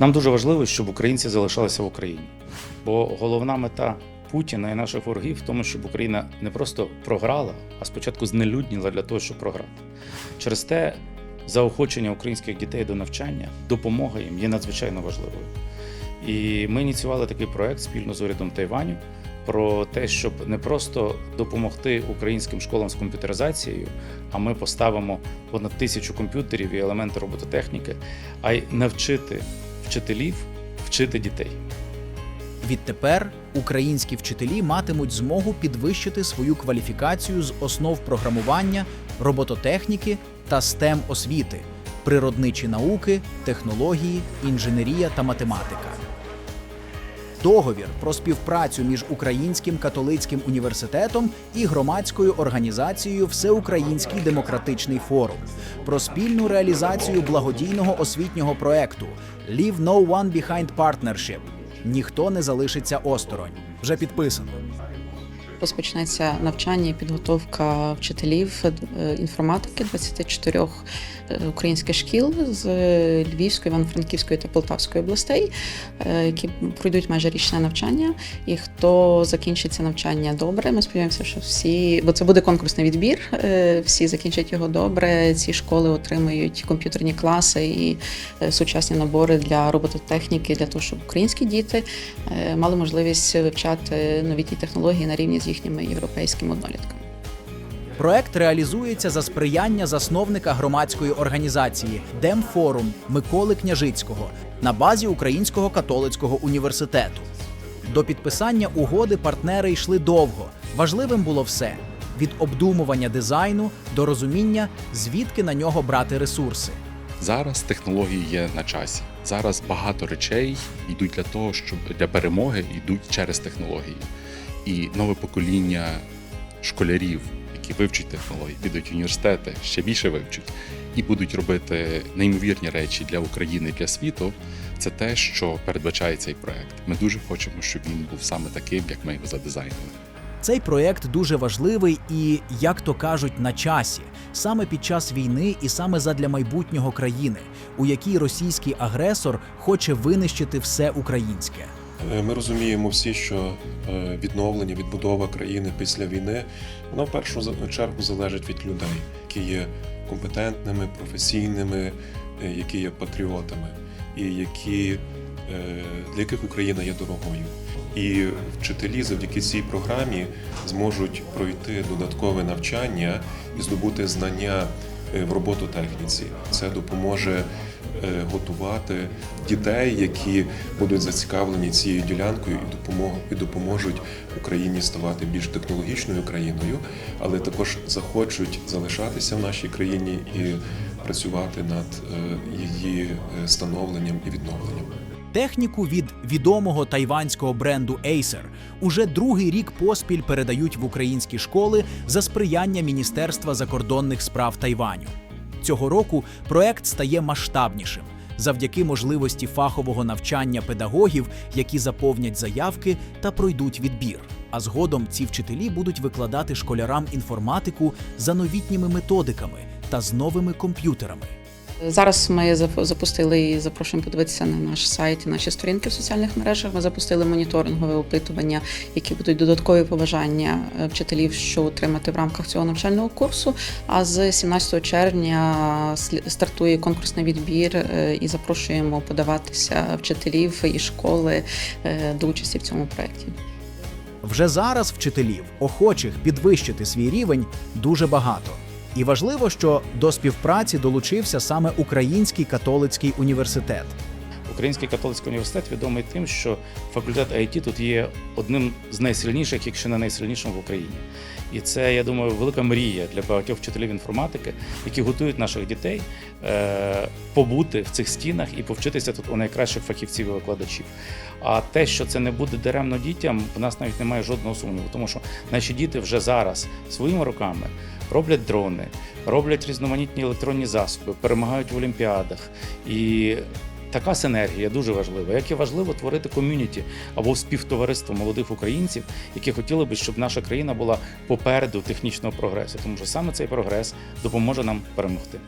Нам дуже важливо, щоб українці залишалися в Україні. Бо головна мета Путіна і наших ворогів в тому, щоб Україна не просто програла, а спочатку знелюдніла для того, щоб програти. Через те заохочення українських дітей до навчання, допомога їм є надзвичайно важливою. І ми ініціювали такий проект спільно з урядом Тайваню про те, щоб не просто допомогти українським школам з комп'ютеризацією, а ми поставимо понад тисячу комп'ютерів і елементи робототехніки, а й навчити вчителів вчити дітей. Відтепер українські вчителі матимуть змогу підвищити свою кваліфікацію з основ програмування, робототехніки та STEM освіти, природничі науки, технології, інженерія та математика. Договір про співпрацю між Українським католицьким університетом і громадською організацією Всеукраїнський демократичний форум про спільну реалізацію благодійного освітнього проекту Leave No One Behind Partnership. Ніхто не залишиться осторонь. Вже підписано. Розпочнеться навчання і підготовка вчителів е, інформатики 24 е, українських шкіл з Львівської, Івано-Франківської та Полтавської областей, е, які пройдуть майже річне навчання. І хто закінчить це навчання добре, ми сподіваємося, що всі, бо це буде конкурсний відбір, всі закінчать його добре. Ці школи отримають комп'ютерні класи і сучасні набори для робототехніки, для того, щоб українські діти мали можливість вивчати новітні технології на рівні з їхніми європейськими однолітками. Проект реалізується за сприяння засновника громадської організації Демфорум Миколи Княжицького на базі Українського католицького університету. До підписання угоди партнери йшли довго. Важливим було все: від обдумування дизайну до розуміння, звідки на нього брати ресурси. Зараз технології є на часі. Зараз багато речей йдуть для того, щоб для перемоги йдуть через технології. І нове покоління школярів, які вивчать технології, підуть в університети, ще більше вивчать і будуть робити неймовірні речі для України, для світу. Це те, що передбачає цей проект. Ми дуже хочемо, щоб він був саме таким, як ми його задизайнили. Цей проєкт дуже важливий і, як то кажуть, на часі, саме під час війни і саме задля майбутнього країни, у якій російський агресор хоче винищити все українське. Е, Ми розуміємо всі, що е, відновлення, відбудова країни після війни, вона в першу чергу залежить від людей, які є компетентними, професійними, е, які є патріотами, і які, для яких Україна є дорогою. І вчителі завдяки цій програмі зможуть пройти додаткове навчання і здобути знання в робототехніці. Це допоможе готувати дітей, які будуть зацікавлені цією ділянкою і допоможуть Україні ставати більш технологічною країною, але також захочуть залишатися в нашій країні і працювати над е, її е, становленням і відновленням. Техніку від відомого тайванського бренду Acer уже другий рік поспіль передають в українські школи за сприяння Міністерства закордонних справ Тайваню. Цього року проект стає масштабнішим завдяки можливості фахового навчання педагогів, які заповнять заявки та пройдуть відбір. А згодом ці вчителі будуть викладати школярам інформатику за новітніми методиками та з новими комп'ютерами. Зараз ми зап- запустили і запрошуємо подивитися на наш сайт і наші сторінки в соціальних мережах. Ми запустили моніторингове опитування, які будуть додаткові побажання е, вчителів, що отримати в рамках цього навчального курсу. А з 17 червня слі- стартує конкурсний відбір е, і запрошуємо подаватися вчителів і школи е, до участі в цьому проєкті. Вже зараз вчителів, охочих підвищити свій рівень, дуже багато. І важливо, що до співпраці долучився саме Український католицький університет. Український католицький університет відомий тим, що факультет IT тут є одним з найсильніших, якщо не найсильнішим в Україні. І це, я думаю, велика мрія для багатьох вчителів інформатики, які готують наших дітей е, побути в цих стінах і повчитися тут у найкращих фахівців і викладачів. А те, що це не буде даремно дітям, в нас навіть немає жодного сумніву, тому що наші діти вже зараз своїми руками роблять дрони, роблять різноманітні електронні засоби, перемагають в олімпіадах. І така синергія дуже важлива. Як і важливо творити ком'юніті або співтовариство молодих українців, які хотіли би, щоб наша країна була попереду технічного прогресу, тому що саме цей прогрес допоможе нам перемогти.